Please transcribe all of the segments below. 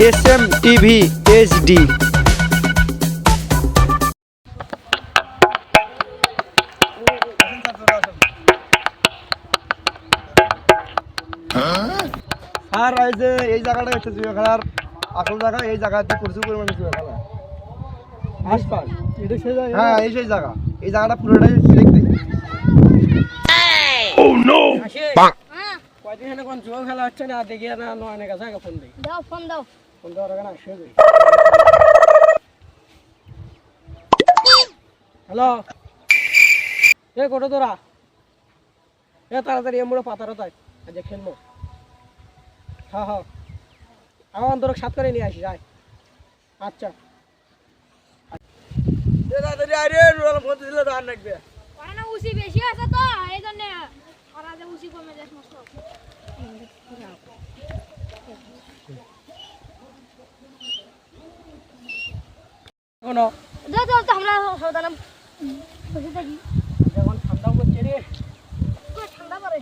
S M TV HD আর এই যে এই জায়গাটা হচ্ছে জুয়া খেলার আসল জায়গা এই জায়গাতে প্রচুর পরিমাণে জুয়া খেলা হয়। হ্যাঁ এই সেই জায়গা এই জায়গাটা পুরোটাই দেখতে কয়দিন কোন জুয়া খেলা হচ্ছে না দেখি না নয়নের কাছে ফোন দিই দাও ফোন দাও হ্যালো এ কোটো তোরা? এ, তাড়াতাড়ি এমুড়ো পাতারও তাই। আজ খেলব। হ্যাঁ হ্যাঁ আমার অন্তরক সাত করে নিয়ে আসি যাই আচ্ছা। তাড়াতাড়ি আরে রোল ফোন দিলে রাখবে ওরা না, উসি বেশি আছে তো, এই জন্য উসি কমে যায় সমস্ত এখনও তো আমরা সাবধানে বসে থাকি। যখন ঠান্ডা পড়ছে রে। ঠান্ডা পড়ে।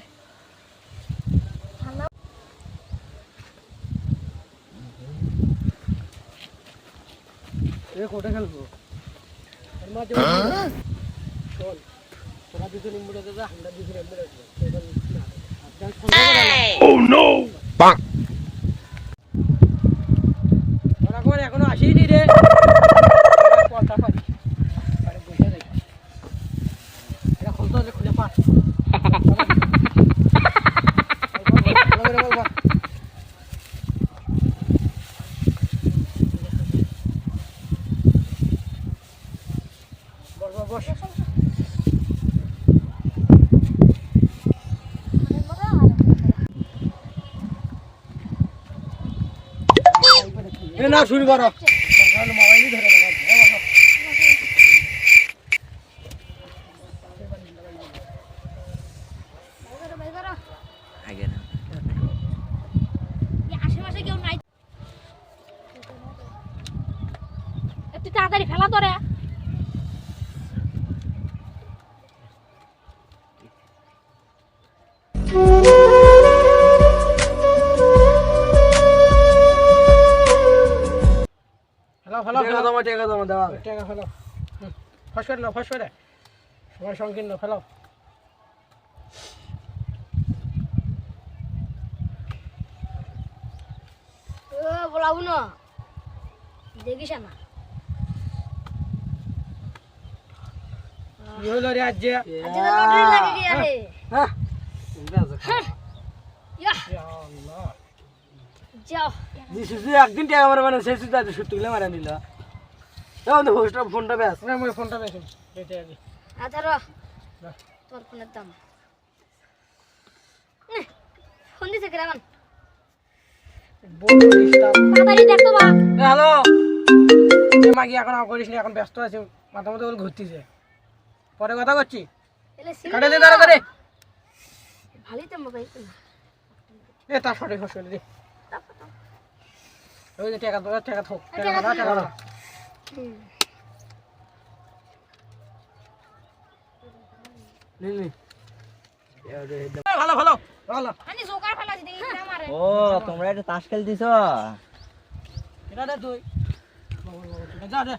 ঠান্ডা এ কোটে খেলব চল তোরা দুজন ইমুড়ে আমরা দুজন ইমুড়ে ওরা কোন এখনও আসেনি রে ওরা কলটা পারি আরে বসে দেখি এটা খুলতে হলে খুলে পা বস বস বস এ না শুরু করো মোবাইলই ধরে রাখো বাইরে বাইরে করো। এই আশেপাশে কেউ নাই একটু তাড়াতাড়ি ফেলা তোরে হ্যালো টাকা জমা টাকা জমা দেওয়া টাকা ফেলো ফস করে নাও ফস করে সময় সংকীর্ণ ফেলো ও বলাবো না। দেখিস না। কি হলো রে আজ যে আজকে একদিন টাকা মানে শেষ হতে সত্যি গুলো মারা নিল। ফোনটা ব্যাস না মই ফোনটা আগে। আচ্ছা র। তোর ফোনের দাম। ফোন দিছে কেমন বড় ডিস্টার্ব তাড়াতাড়ি দেখতো বা হ্যালো। এ মাগি এখন আর করিস না এখন ব্যস্ত আছি। মাথা মতো ঘুরতিছে। পরে কথা করছি? কাটে দে তাড়াতাড়ি। ভালোই তো মোবাইল। এ তার সঠিক দে। ওই যে টাকা দাও টাকা থাক টাকা দাও টাকা দাও। ভালো ভালো ভালো। আমি জোকার ফেলাছি দেখি না মারে ও তোমরা এটা তাস খেলতেছ? এটা দে তুই। যা দে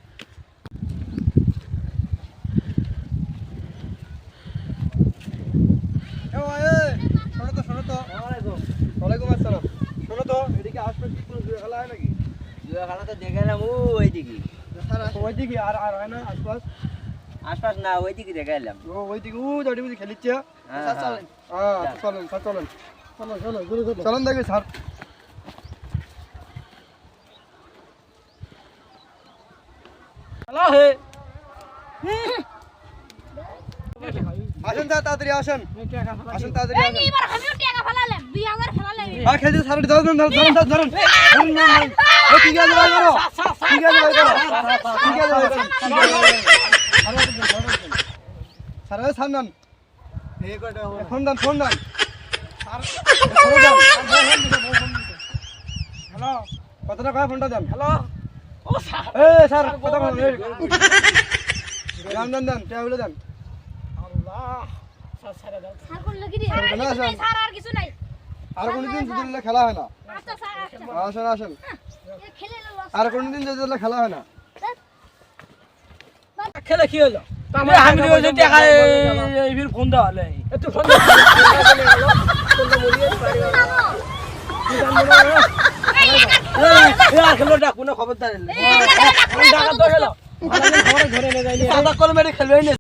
এদিকে আশপাশে কি কোনো জুয়া খেলা হয় নাকি জুয়া তো দেখলাম ও ওইদিকে। ওইদিকে আর আর হয় না আশপাশ? আশপাশ না ওইদিকে দেখাইলাম। ও ওইদিকে ও জড়ি বুঝি খেলিচ্ছে। হ্যাঁ, হ্যাঁ। চলেন। চলেন স্যার চলেন। চলো চলো চলেন দেখি স্যার। হে। আসেন স্যার তাড়াতাড়ি আসেন। আসেন তাড়াতাড়ি আসেন। এবার আমিও টাকা ফেলালাম 2000 ফেলালাম হ্যাঁ খেলতে স্যার ধরুন ধরুন ধরুন ধরুন ধরুন না ও ঠিক আছে ভাই করো ঠিক আছে ভাই করো ঠিক আছে ভাই করো স্যার ওই স্যার নেন ফোন দেন ফোন দেন স্যার হ্যালো কত টাকা ফোনটা দেন হ্যালো ও স্যার এ স্যার কত ফোন দেন দেন দেন টেবিলে দেন আল্লাহ স্যার ছেড়ে দাও স্যার কোন লাগি রে স্যার? স্যার আর কিছু নাই। আর কোনোদিন দুদিন খেলা হয় না আচ্ছা আচ্ছা আসেন আসেন এ খেলে এলো আর কোনোদিন যদি খেলা হয় না খেলে কি হলো আমি ওই টাকা এই ফির ফোন দেওয়া ফোন খবরদার খেলবে